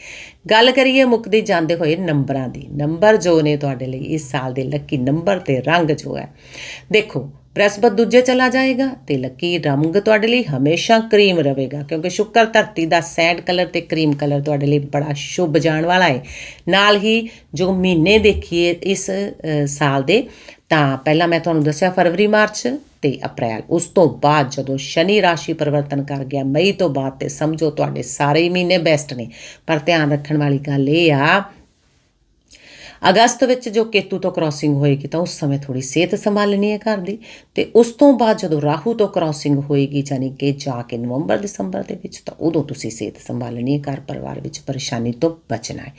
ਗੱਲ ਕਰੀਏ ਮੁੱਕਦੀ ਜਾਂਦੇ ਹੋਏ ਨੰਬਰਾਂ ਦੀ। ਨੰਬਰ ਜੋ ਨੇ ਤੁਹਾਡੇ ਲਈ ਇਸ ਸਾਲ ਦੇ ਲੱਕੀ ਨੰਬਰ ਤੇ ਰੰਗ ਜੋ ਹੈ। ਦੇਖੋ, ਬ੍ਰਹਸਪਤ ਦੂਜੇ ਚਲਾ ਜਾਏਗਾ ਤੇ ਲੱਕੀ ਰੰਗ ਤੁਹਾਡੇ ਲਈ ਹਮੇਸ਼ਾ ਕਰੀਮ ਰਹੇਗਾ, ਕਿਉਂਕਿ ਸ਼ੁੱਕਰ ਧਰਤੀ ਦਾ ਸੈਂਡ ਕਲਰ ਤੇ ਕਰੀਮ ਕਲਰ ਤੁਹਾਡੇ ਲਈ ਬੜਾ ਸ਼ੁਭ ਜਾਣ ਵਾਲਾ ਹੈ। ਨਾਲ ਹੀ ਜੋ ਮਹੀਨੇ ਦੇਖੀਏ ਇਸ ਸਾਲ ਦੇ, ਤਾਂ ਪਹਿਲਾਂ ਮੈਂ ਤੁਹਾਨੂੰ ਦੱਸਿਆ ਫਰਵਰੀ, ਮਾਰਚ ਤੇ ਅਪ੍ਰੈਲ। ਉਸ ਤੋਂ ਬਾਅਦ ਜਦੋਂ ਸ਼ਨੀ ਰਾਸ਼ੀ ਪਰਿਵਰਤਨ ਕਰ ਗਿਆ, ਮਈ ਤੋਂ ਬਾਅਦ ਤੇ ਸਮਝੋ ਤੁਹਾਡੇ ਸਾਰੇ ਹੀ ਮਹੀਨੇ ਬੈਸਟ ਨੇ। ਪਰ ਧਿਆਨ ਰੱਖਣ ਵਾਲੀ ਗੱਲ ਇਹ ਆ ਅਗਸਤ ਵਿੱਚ ਜੋ ਕੇਤੂ ਤੋਂ ਕ੍ਰਾਸਿੰਗ ਹੋਏਗੀ ਤਾਂ ਉਸ ਸਮੇਂ ਥੋੜੀ ਸਿਹਤ ਸੰਭਾਲਣੀ ਹੈ ਘਰ ਦੀ ਤੇ ਉਸ ਤੋਂ ਬਾਅਦ ਜਦੋਂ ਰਾਹੂ ਤੋਂ ਕ੍ਰਾਸਿੰਗ ਹੋਏਗੀ ਯਾਨੀ ਕਿ ਜਾ ਕੇ ਨਵੰਬਰ, ਦਸੰਬਰ ਦੇ ਵਿੱਚ ਤਾਂ ਉਦੋਂ ਤੁਸੀਂ ਸਿਹਤ ਸੰਭਾਲਣੀ ਹੈ, ਘਰ ਪਰਿਵਾਰ ਵਿੱਚ ਪਰੇਸ਼ਾਨੀ ਤੋਂ ਬਚਣਾ ਹੈ।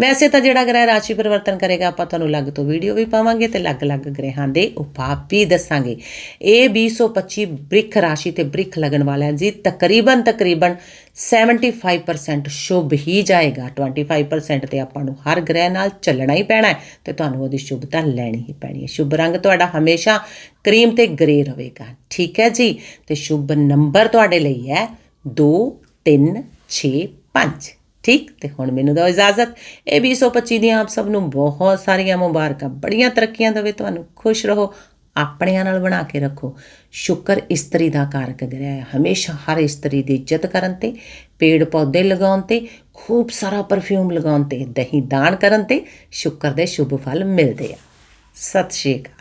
ਵੈਸੇ ਤਾਂ ਜਿਹੜਾ ਗ੍ਰਹਿ ਰਾਸ਼ੀ ਪਰਿਵਰਤਨ ਕਰੇਗਾ, ਆਪਾਂ ਤੁਹਾਨੂੰ ਅਲੱਗ ਤੋਂ ਵੀਡੀਓ ਵੀ ਪਾਵਾਂਗੇ ਤੇ ਅਲੱਗ-ਅਲੱਗ ਗ੍ਰਹਿਾਂ ਦੇ ਉਪਾਅ ਵੀ ਦੱਸਾਂਗੇ। ਇਹ 2025 ਬ੍ਰਿਖ ਰਾਸ਼ੀ ਤੇ ਬ੍ਰਿਖ ਲੱਗਣ ਵਾਲਿਆਂ ਜੀ ਤਕਰੀਬਨ ਤਕਰੀਬਨ 75% ਸ਼ੁਭ ਹੀ ਜਾਏਗਾ। 25% ਤੇ ਆਪਾਂ ਨੂੰ ਹਰ ਗ੍ਰਹਿ ਨਾਲ ਚੱਲਣਾ ਹੀ ਪੈਣਾ ਹੈ ਤੇ ਤੁਹਾਨੂੰ ਉਹਦੀ ਸ਼ੁਭਤਾ ਲੈਣੀ ਹੀ ਪੈਣੀ ਹੈ। ਸ਼ੁਭ ਰੰਗ ਤੁਹਾਡਾ ਹਮੇਸ਼ਾ ਕਰੀਮ ਤੇ ਗ੍ਰੇ ਰਹੇਗਾ। ਠੀਕ ਹੈ ਜੀ? ਤੇ ਸ਼ੁਭ ਨੰਬਰ ਤੁਹਾਡੇ ਲਈ ਹੈ 2 3 6 5 ਠੀਕ? ਤੇ ਹੁਣ ਮੈਨੂੰ ਦਿਓ ਇਜਾਜ਼ਤ। ਇਹ 2025 ਦੀਆਂ ਆਪ ਸਭ ਨੂੰ ਬਹੁਤ ਸਾਰੀਆਂ ਮੁਬਾਰਕਾਂ। ਬੜੀਆਂ ਤਰੱਕੀਆਂ ਦੇਵੇ, ਤੁਹਾਨੂੰ ਖੁਸ਼ ਰਹੋ। ਆਪਣਿਆਂ ਨਾਲ ਬਣਾ ਕੇ ਰੱਖੋ। ਸ਼ੁਕਰ ਇਸਤਰੀ ਦਾ ਕਾਰਕ ਗ੍ਰਹਿ ਹੈ। ਹਮੇਸ਼ਾ ਹਰ ਇਸਤਰੀ ਦੀ ਇੱਜ਼ਤ ਕਰਨ ਤੇ, ਪੇੜ ਪੌਦੇ ਲਗਾਉਣ ਤੇ, ਖੂਬ ਸਾਰਾ ਪਰਫਿਊਮ ਲਗਾਉਣ ਤੇ, ਦਹੀਂ ਦਾਨ ਕਰਨ ਤੇ ਸ਼ੁਕਰ ਦੇ ਸ਼ੁਭ ਫਲ ਮਿਲਦੇ ਆ। ਸਤਿ ਸ਼੍ਰੀ ਅਕਾਲ।